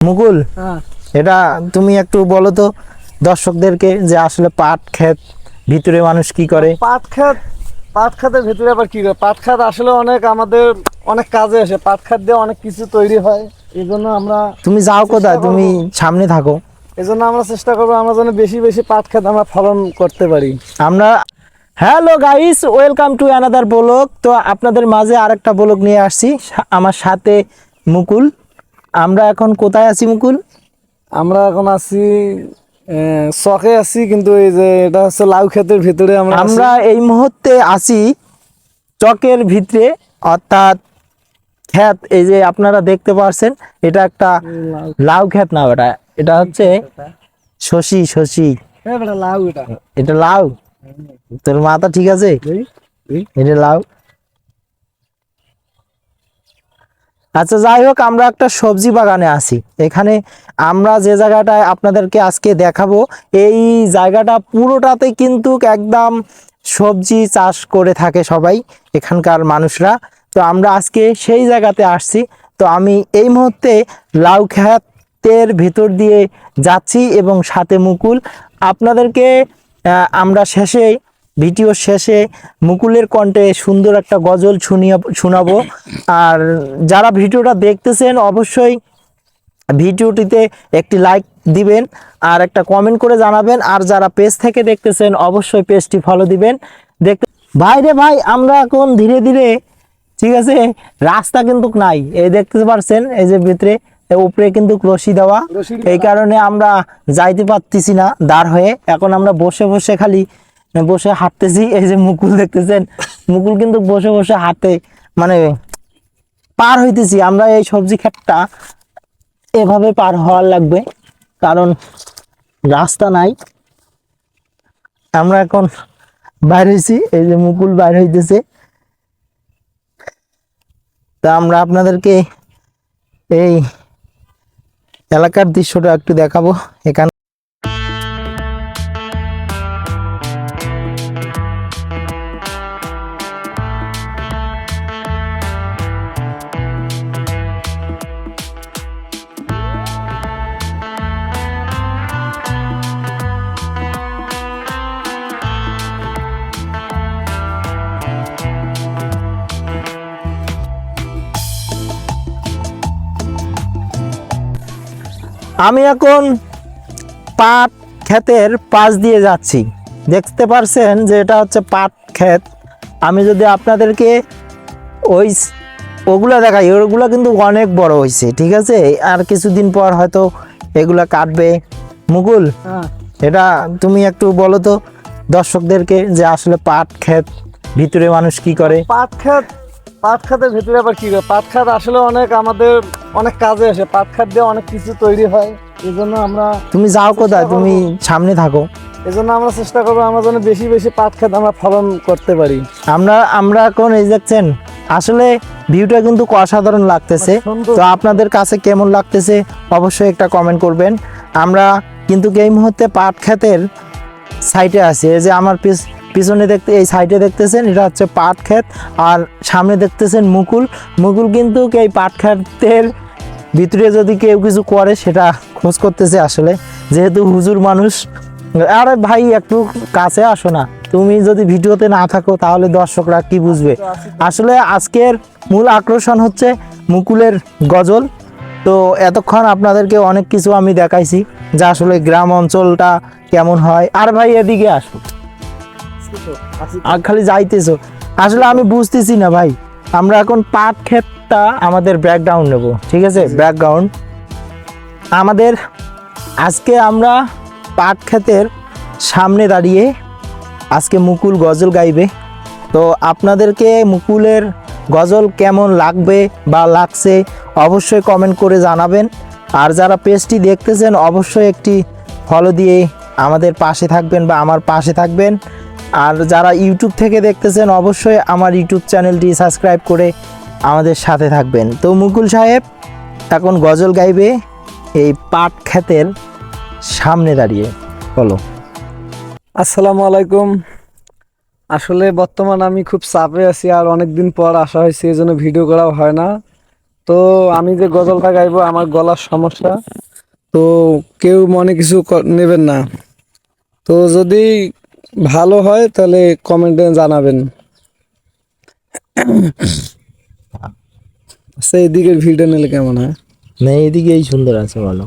মুকুল হ্যাঁ। এটা তুমি একটু বলো তো দর্শকদেরকে যে আসলে পাট ক্ষেত ভিতরে মানুষ কি করে? পাট খাত পাট খাতের ভিতরে আবার কি করে? পাট খাত আসলে অনেক আমাদের অনেক কাজে আসে। পাট খাত দিয়ে অনেক কিছু তৈরি হয়। এই জন্য আমরা তুমি যাও কোথায়? তুমি সামনে থাকো। এই জন্য আমরা চেষ্টা করব আমরা যেন বেশি বেশি পাট খাত আমরা ফলন করতে পারি। আমরা hello guys welcome to another blog তো আপনাদের মাঝে আরেকটা ব্লগ নিয়ে আসছি। আমার সাথে মুকুল। আমরা এখন কোথায় আছি মুকুল? আমরা এখন আছি শখে আছি কিন্তু এই যে এটা হচ্ছে লাউ ক্ষেতের ভিতরে আমরা আমরা এই মুহূর্তে আছি চকের ভিতরে অর্থাৎ ক্ষেত এই যে আপনারা দেখতে পাচ্ছেন এটা একটা লাউ ক্ষেত না এটা এটা হচ্ছে শশি শশি। হ্যাঁ লাউ এটা। এটা লাউ। তোর মাথা ঠিক আছে। এটা লাউ। আচ্ছা যাই হোক, আমরা একটা সবজি বাগানে আছি। এখানে আমরা যে জায়গাটায় আপনাদেরকে আজকে দেখাবো, এই জায়গাটা পুরোটাতে কিন্তু একদম সবজি চাষ করে থাকে সবাই, এখানকার মানুষরা। তো আমরা আজকে সেই জায়গাতে আসছি। তো আমি এই মুহূর্তে লাউ ক্ষেতের ভেতর দিয়ে যাচ্ছি এবং সাথে মুকুল। আপনাদেরকে আমরা শেষে ভিডিও শেষে মুকুলের কণ্ঠে সুন্দর একটা গজল শুনিয়ে শোনাবো। আর যারা ভিডিওটা দেখতেছেন অবশ্যই ভিডিওটিতে একটি লাইক দিবেন আর একটা কমেন্ট করে জানাবেন। আর যারা পেজ থেকে দেখতেছেন অবশ্যই পেজটি ফলো দিবেন। দেখতে ভাই রে ভাই আমরা এখন ধীরে ধীরে ঠিক আছে রাস্তা কিন্তু নাই। এই দেখতে পারছেন এই যে ভিতরে উপরে কিন্তু রশি দেওয়া। এই কারণে আমরা যাইতে পারতেছি না দাঁড় হয়ে। এখন আমরা বসে বসে খালি বসে হাঁটতেছি, এই যে মুকুল দেখতেছেন, মুকুল কিন্তু বসে বসে হাঁটে মানে পার হইতেছি। আমরা এই সবজি ক্ষেতটা এভাবে পার হওয়ার লাগবে, কারণ রাস্তা নাই। আমরা এখন বাইর হয়েছি এই যে মুকুল বাইর হইতেছে। তা আমরা আপনাদেরকে এই এলাকার দৃশ্যটা একটু দেখাবো। এখানে আমি এখন পাট ক্ষেতের পাশ দিয়ে যাচ্ছি। দেখতে পারছেন যে এটা হচ্ছে পাট ক্ষেত। আমি যদি আপনাদেরকে ওই ওগুলো দেখাই ওগুলো কিন্তু অনেক বড় হয়েছে ঠিক আছে? আর কিছুদিন পর হয়তো এগুলা কাটবে। মুকুল হ্যাঁ। এটা তুমি একটু বলো তো দর্শকদেরকে যে আসলে পাট ক্ষেত ভিতরে মানুষ কি করে? পাট খাত পাট খাতের ভিতরে আবার কি করে? পাট খাত আসলে অনেক আমাদের অনেক কাজে আসে। পাট খাত দিয়ে অনেক কিছু তৈরি হয়। এই জন্য আমরা তুমি যাও কোথায়? তুমি সামনে থাকো। এই জন্য আমরা চেষ্টা করব আমরা যেন বেশি বেশি পাট খাত আমরা ফলন করতে পারি। আমরা আমরা এখন এই দেখছেন? আসলে ভিউটা কিন্তু অসাধারণ লাগতেছে। তো আপনাদের কাছে কেমন লাগতেছে অবশ্যই একটা কমেন্ট করবেন। আমরা কিন্তু এই মুহূর্তে পাট ক্ষেতের সাইটে আছি। এই যে আমার পিছ- পিছনে দেখতে এই সাইডে দেখতেছেন, এটা হচ্ছে পাট ক্ষেত, আর সামনে দেখতেছেন মুকুল। মুকুল কিন্তু এই পাট ক্ষেতের ভিতরে যদি কেউ কিছু করে, সেটা খোঁজ করতেছে আসলে। যেহেতু হুজুর মানুষ, আরে ভাই, একটু কাছে আসো না। তুমি যদি ভিডিওতে না থাকো, তাহলে দর্শকরা কি বুঝবে? আসলে আজকের মূল আকর্ষণ হচ্ছে মুকুলের গজল। তো এতক্ষণ আপনাদেরকে অনেক কিছু আমি দেখাইছি, যে আসলে গ্রাম অঞ্চলটা কেমন হয়। আর ভাই, এদিকে আসো। আর খালি যাইতেছো। আসলে আমি বুঝতেছি না ভাই। আমরা এখন পাট ক্ষেতটা আমাদের ব্যাকগ্রাউন্ড নেব ঠিক আছে? ব্যাকগ্রাউন্ড আমাদের আজকে আমরা পাট ক্ষেতের সামনে দাঁড়িয়ে আজকে মুকুল গজল গাইবে। তো আপনাদেরকে মুকুলের গজল কেমন লাগবে বা লাগছে অবশ্যই কমেন্ট করে জানাবেন। আর যারা পেজটি দেখতেছেন অবশ্যই একটি ফলো দিয়ে আমাদের পাশে থাকবেন বা আমার পাশে থাকবেন। আর যারা ইউটিউব থেকে দেখতেছেন, অবশ্যই আমার ইউটিউব চ্যানেলটি সাবস্ক্রাইব করে আমাদের সাথে থাকবেন। তো মুকুল সাহেব, এখন গজল গাইবে এই পাট ক্ষেতের সামনে দাঁড়িয়ে। বলো। আসসালামু আলাইকুম। আসলে বর্তমান আমি খুব চাপে আছি আর অনেক দিন পর আসা হয়েছে এই জন্য ভিডিও করাও হয় না। তো আমি যে গজলটা গাইবো, আমার গলার সমস্যা। তো কেউ মনে কিছু নেবেন না। তো যদি ভালো হয় তাহলে কমেন্টে জানাবেন। সেই দিকের ভিডিও নিলে কেমন হয়? না এদিকেই সুন্দর আছে বলো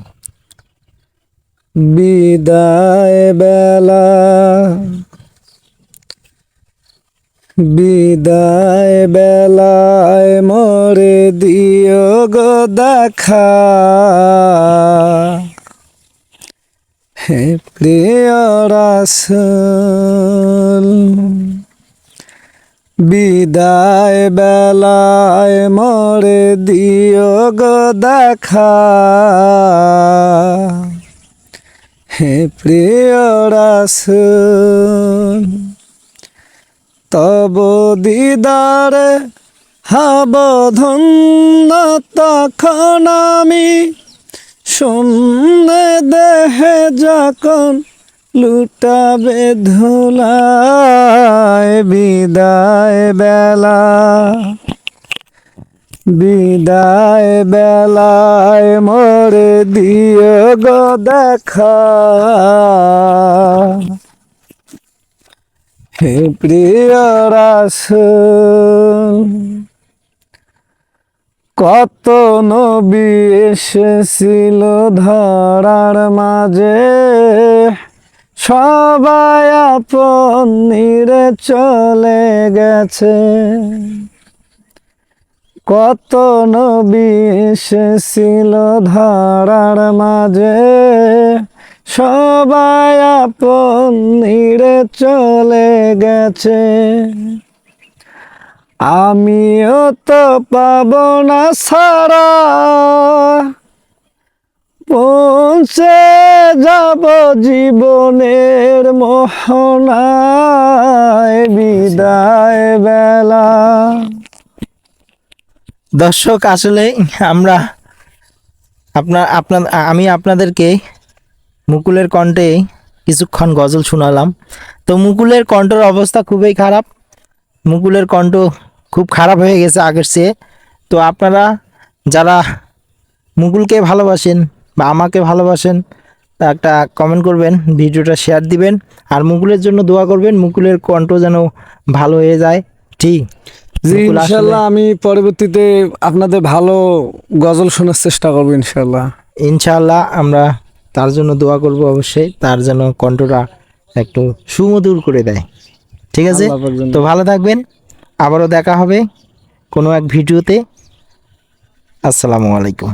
বিদায় বেলা। বিদায় বেলায় মরে দিও গো দেখা। হে বিদায় বেলায় মরে দিও গো দেখা। হে প্রিয় রাসূল তব দিদারে হব ধন্য, তখন আমি শূন্য দেহে যখন লুটাবে ধুলায় বিদায় বেলা, বিদায় বেলায় মরে দিও গো দেখা। হে প্রিয় রাসূল কত নবী এসেছিল ধরার মাঝে? সবাই আপন নিরে চলে গেছে। কত নবী এসেছিল ধরার মাঝে? সবাই আপন নিরে চলে গেছে। আমিও তো পাব না সারা পৌঁছে যাব জীবনের মোহনায় বিদায় বেলা। দর্শক, আসলে আমরা আপনার আপনার, আমি আপনাদেরকে মুকুলের কণ্ঠে কিছুক্ষণ গজল শোনালাম। তো মুকুলের কণ্ঠের অবস্থা খুবই খারাপ। মুকুলের কণ্ঠ খুব খারাপ হয়ে গেছে আগের চেয়ে। তো আপনারা যারা মুকুলকে ভালোবাসেন বা আমাকে ভালোবাসেন একটা কমেন্ট করবেন ভিডিওটা শেয়ার দিবেন আর মুকুলের জন্য দোয়া করবেন মুকুলের কণ্ঠ যেন ভালো হয়ে যায়। ঠিক জি ইনশাল্লাহ আমি পরবর্তীতে আপনাদের ভালো গজল শোনার চেষ্টা করব ইনশাল্লাহ ইনশাআল্লাহ আমরা তার জন্য দোয়া করব অবশ্যই তার যেন কণ্ঠটা একটু সুমধুর করে দেয়। ঠিক আছে? তো ভালো থাকবেন। আবারও দেখা হবে কোনো এক ভিডিওতে। আসসালামু আলাইকুম।